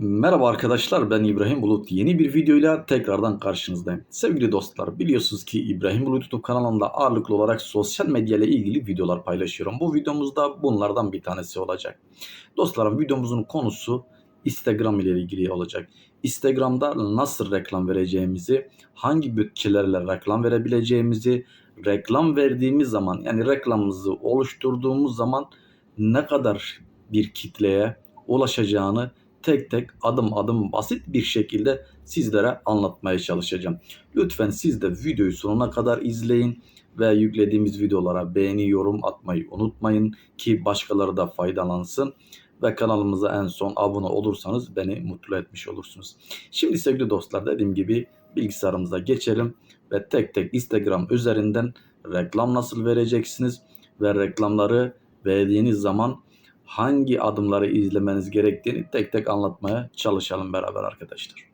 Merhaba arkadaşlar ben İbrahim Bulut. Yeni bir videoyla tekrardan karşınızdayım. Sevgili dostlar biliyorsunuz ki İbrahim Bulut YouTube kanalında ağırlıklı olarak sosyal medya ile ilgili videolar paylaşıyorum. Bu videomuzda bunlardan bir tanesi olacak. Dostlarım videomuzun konusu Instagram ile ilgili olacak. Instagram'da nasıl reklam vereceğimizi, hangi bütçelerle reklam verebileceğimizi, reklam verdiğimiz zaman yani reklamımızı oluşturduğumuz zaman ne kadar bir kitleye ulaşacağını tek tek adım adım basit bir şekilde sizlere anlatmaya çalışacağım. Lütfen siz de videoyu sonuna kadar izleyin ve yüklediğimiz videolara beğeni, yorum atmayı unutmayın ki başkaları da faydalansın ve kanalımıza en son abone olursanız beni mutlu etmiş olursunuz. Şimdi sevgili dostlar dediğim gibi bilgisayarımıza geçelim ve tek tek Instagram üzerinden reklam nasıl vereceksiniz ve reklamları verdiğiniz zaman hangi adımları izlemeniz gerektiğini tek tek anlatmaya çalışalım beraber arkadaşlar.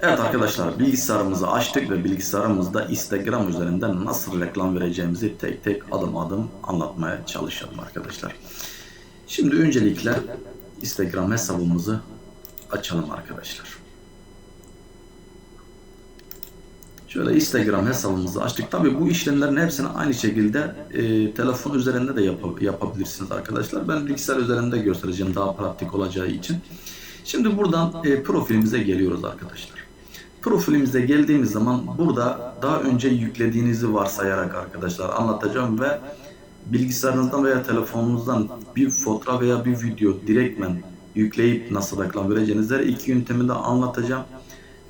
Evet arkadaşlar bilgisayarımızı açtık ve bilgisayarımızda Instagram üzerinden nasıl reklam vereceğimizi tek tek adım adım anlatmaya çalışalım arkadaşlar. Şimdi öncelikle Instagram hesabımızı açalım arkadaşlar. Şöyle Instagram hesabımızı açtık. Tabii bu işlemlerin hepsini aynı şekilde e, telefon üzerinde de yap- yapabilirsiniz arkadaşlar. Ben bilgisayar üzerinde göstereceğim daha pratik olacağı için. Şimdi buradan e, profilimize geliyoruz arkadaşlar. Profilimize geldiğimiz zaman burada daha önce yüklediğinizi varsayarak arkadaşlar anlatacağım ve bilgisayarınızdan veya telefonunuzdan bir fotoğraf veya bir video direktmen yükleyip nasıl reklam vereceğinizi her iki yöntemi de anlatacağım.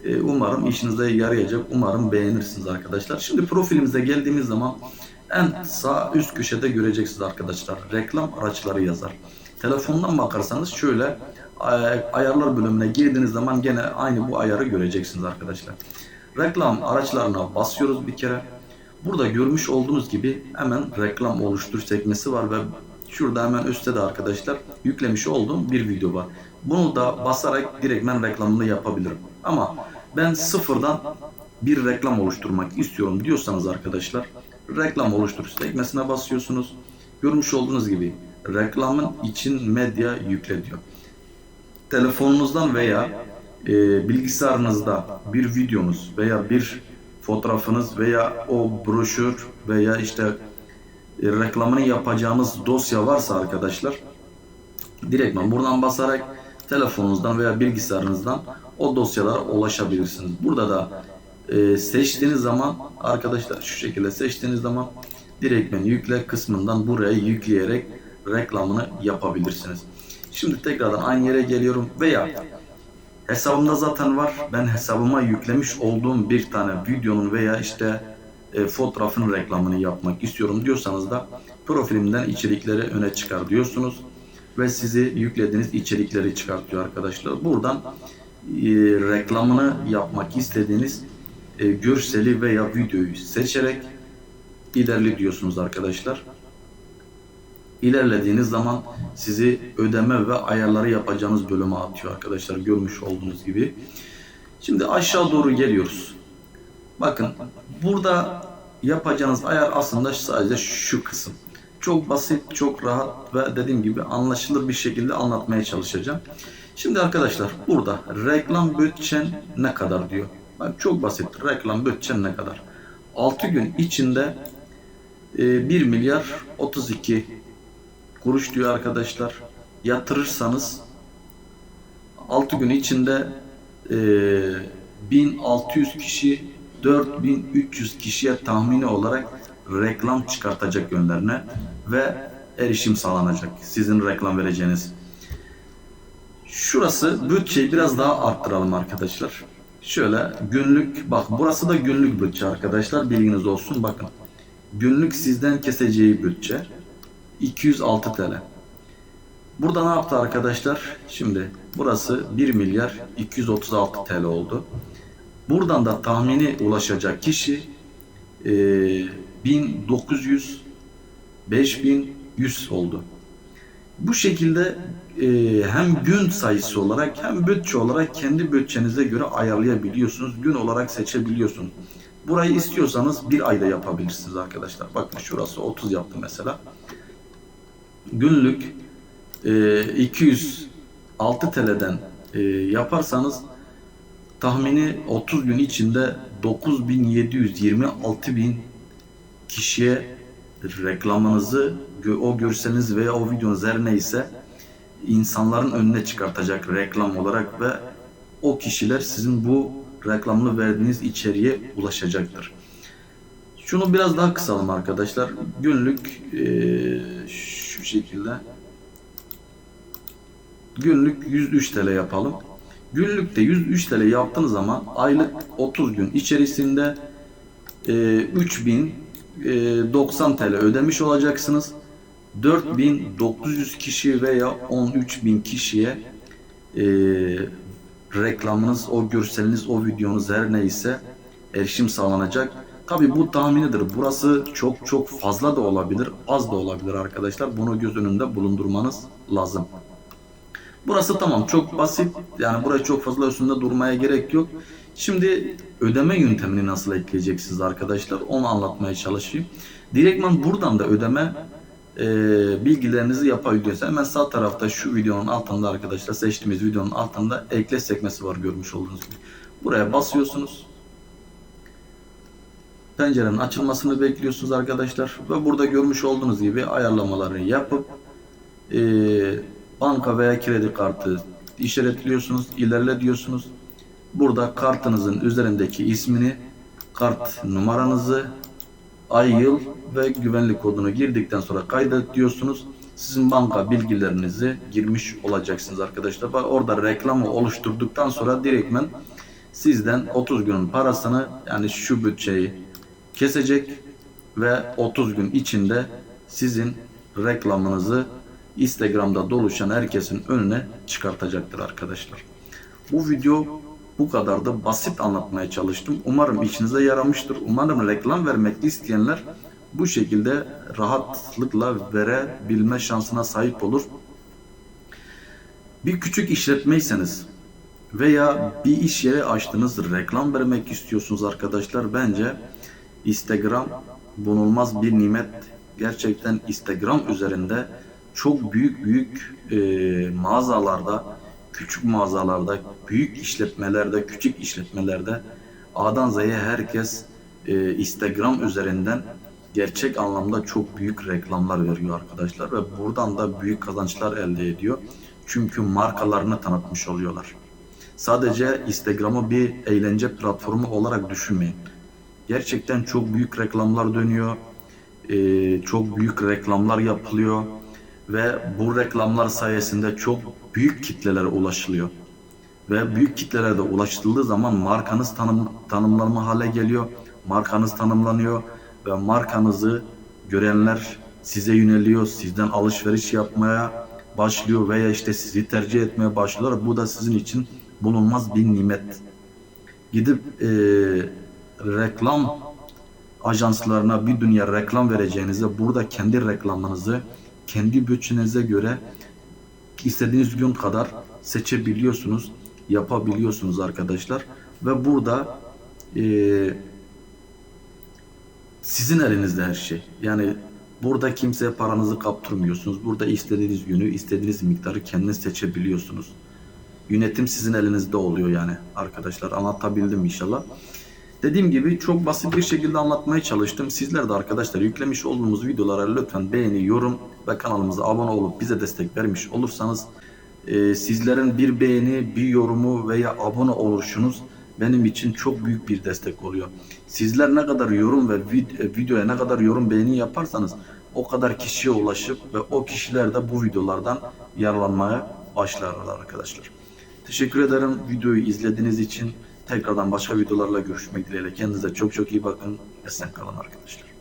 Ee, Umarım işinize yarayacak. Umarım beğenirsiniz arkadaşlar. Şimdi profilimize geldiğimiz zaman en sağ üst köşede göreceksiniz arkadaşlar. Reklam araçları yazar. Telefondan bakarsanız şöyle ay- ayarlar bölümüne girdiğiniz zaman gene aynı bu ayarı göreceksiniz arkadaşlar. Reklam araçlarına basıyoruz bir kere. Burada görmüş olduğunuz gibi hemen reklam oluştur sekmesi var ve şurada hemen üstte de arkadaşlar yüklemiş olduğum bir video var. Bunu da basarak direktmen reklamını yapabilirim. Ama ben sıfırdan bir reklam oluşturmak istiyorum diyorsanız arkadaşlar reklam oluştur sekmesine basıyorsunuz. Görmüş olduğunuz gibi reklamın için medya yükle diyor. Telefonunuzdan veya e, bilgisayarınızda bir videonuz veya bir fotoğrafınız veya o broşür veya işte e, reklamını yapacağınız dosya varsa arkadaşlar direktman buradan basarak telefonunuzdan veya bilgisayarınızdan o dosyalara ulaşabilirsiniz. Burada da e, seçtiğiniz zaman arkadaşlar şu şekilde seçtiğiniz zaman direktmen yükle kısmından buraya yükleyerek reklamını yapabilirsiniz. Şimdi tekrardan aynı yere geliyorum veya hesabımda zaten var. Ben hesabıma yüklemiş olduğum bir tane videonun veya işte e, fotoğrafın reklamını yapmak istiyorum diyorsanız da profilimden içerikleri öne çıkar diyorsunuz ve sizi yüklediğiniz içerikleri çıkartıyor arkadaşlar. Buradan reklamını yapmak istediğiniz e, görseli veya videoyu seçerek ilerle diyorsunuz arkadaşlar. İlerlediğiniz zaman sizi ödeme ve ayarları yapacağınız bölüme atıyor arkadaşlar görmüş olduğunuz gibi. Şimdi aşağı doğru geliyoruz. Bakın burada yapacağınız ayar aslında sadece şu kısım. Çok basit, çok rahat ve dediğim gibi anlaşılır bir şekilde anlatmaya çalışacağım. Şimdi arkadaşlar burada reklam bütçen ne kadar diyor. Bak çok basit. Reklam bütçen ne kadar? 6 gün içinde e, 1 milyar 32 kuruş diyor arkadaşlar. Yatırırsanız 6 gün içinde e, 1600 kişi 4300 kişiye tahmini olarak reklam çıkartacak yönlerine ve erişim sağlanacak. Sizin reklam vereceğiniz. Şurası bütçeyi biraz daha arttıralım arkadaşlar. Şöyle günlük bak burası da günlük bütçe arkadaşlar bilginiz olsun bakın. Günlük sizden keseceği bütçe 206 TL. Burada ne yaptı arkadaşlar? Şimdi burası 1 milyar 236 TL oldu. Buradan da tahmini ulaşacak kişi e, 1900 5100 oldu. Bu şekilde e, hem gün sayısı olarak hem bütçe olarak kendi bütçenize göre ayarlayabiliyorsunuz. Gün olarak seçebiliyorsunuz. Burayı istiyorsanız bir ayda yapabilirsiniz arkadaşlar. Bakın şurası 30 yaptı mesela. Günlük e, 200 6 TL'den e, yaparsanız tahmini 30 gün içinde 9726 bin kişiye reklamınızı, o görseliniz veya o videonuz her neyse insanların önüne çıkartacak reklam olarak ve o kişiler sizin bu reklamlı verdiğiniz içeriğe ulaşacaktır. Şunu biraz daha kısalım arkadaşlar. Günlük eee, şu şekilde günlük 103 TL yapalım. Günlükte 103 TL yaptığınız zaman aylık 30 gün içerisinde e, 3090 TL ödemiş olacaksınız. 4900 kişi veya 13000 kişiye e, reklamınız, o görseliniz, o videonuz her neyse erişim sağlanacak. Tabi bu tahminidir. Burası çok çok fazla da olabilir, az da olabilir arkadaşlar. Bunu göz önünde bulundurmanız lazım. Burası tamam çok basit. Yani buraya çok fazla üstünde durmaya gerek yok. Şimdi ödeme yöntemini nasıl ekleyeceksiniz arkadaşlar? Onu anlatmaya çalışayım. Direktman buradan da ödeme e, bilgilerinizi yapabiliyorsunuz. Hemen sağ tarafta şu videonun altında arkadaşlar seçtiğimiz videonun altında ekle sekmesi var görmüş olduğunuz gibi. Buraya basıyorsunuz. Pencerenin açılmasını bekliyorsunuz arkadaşlar. Ve burada görmüş olduğunuz gibi ayarlamaları yapıp e, banka veya kredi kartı işaretliyorsunuz, ilerle diyorsunuz. Burada kartınızın üzerindeki ismini, kart numaranızı, ay, yıl ve güvenlik kodunu girdikten sonra kaydet diyorsunuz. Sizin banka bilgilerinizi girmiş olacaksınız arkadaşlar. Orada reklamı oluşturduktan sonra direktmen sizden 30 günün parasını yani şu bütçeyi kesecek ve 30 gün içinde sizin reklamınızı Instagram'da doluşan herkesin önüne çıkartacaktır arkadaşlar. Bu video bu kadar da basit anlatmaya çalıştım. Umarım işinize yaramıştır. Umarım reklam vermek isteyenler bu şekilde rahatlıkla verebilme şansına sahip olur. Bir küçük işletmeyseniz veya bir iş yeri açtınız, reklam vermek istiyorsunuz arkadaşlar. Bence Instagram bulunmaz bir nimet. Gerçekten Instagram üzerinde çok büyük büyük e, mağazalarda, küçük mağazalarda, büyük işletmelerde, küçük işletmelerde A'dan Z'ye herkes e, Instagram üzerinden gerçek anlamda çok büyük reklamlar veriyor arkadaşlar ve buradan da büyük kazançlar elde ediyor. Çünkü markalarını tanıtmış oluyorlar. Sadece Instagram'ı bir eğlence platformu olarak düşünmeyin. Gerçekten çok büyük reklamlar dönüyor. E, çok büyük reklamlar yapılıyor ve bu reklamlar sayesinde çok büyük kitlelere ulaşılıyor. Ve büyük kitlelere de ulaştırıldığı zaman markanız tanım, tanımlanma hale geliyor. Markanız tanımlanıyor ve markanızı görenler size yöneliyor, sizden alışveriş yapmaya başlıyor veya işte sizi tercih etmeye başlıyorlar. Bu da sizin için bulunmaz bir nimet. Gidip e, reklam ajanslarına bir dünya reklam vereceğinize burada kendi reklamınızı kendi bütçenize göre istediğiniz gün kadar seçebiliyorsunuz, yapabiliyorsunuz arkadaşlar. Ve burada e, sizin elinizde her şey. Yani burada kimseye paranızı kaptırmıyorsunuz. Burada istediğiniz günü, istediğiniz miktarı kendiniz seçebiliyorsunuz. Yönetim sizin elinizde oluyor yani arkadaşlar. Anlatabildim inşallah. Dediğim gibi çok basit bir şekilde anlatmaya çalıştım. Sizler de arkadaşlar yüklemiş olduğumuz videolara lütfen beğeni, yorum ve kanalımıza abone olup bize destek vermiş olursanız e, sizlerin bir beğeni, bir yorumu veya abone oluşunuz benim için çok büyük bir destek oluyor. Sizler ne kadar yorum ve vid- e, videoya ne kadar yorum beğeni yaparsanız o kadar kişiye ulaşıp ve o kişiler de bu videolardan yararlanmaya başlarlar arkadaşlar. Teşekkür ederim videoyu izlediğiniz için. Tekrardan başka videolarla görüşmek dileğiyle. Kendinize çok çok iyi bakın. Esen kalın arkadaşlar.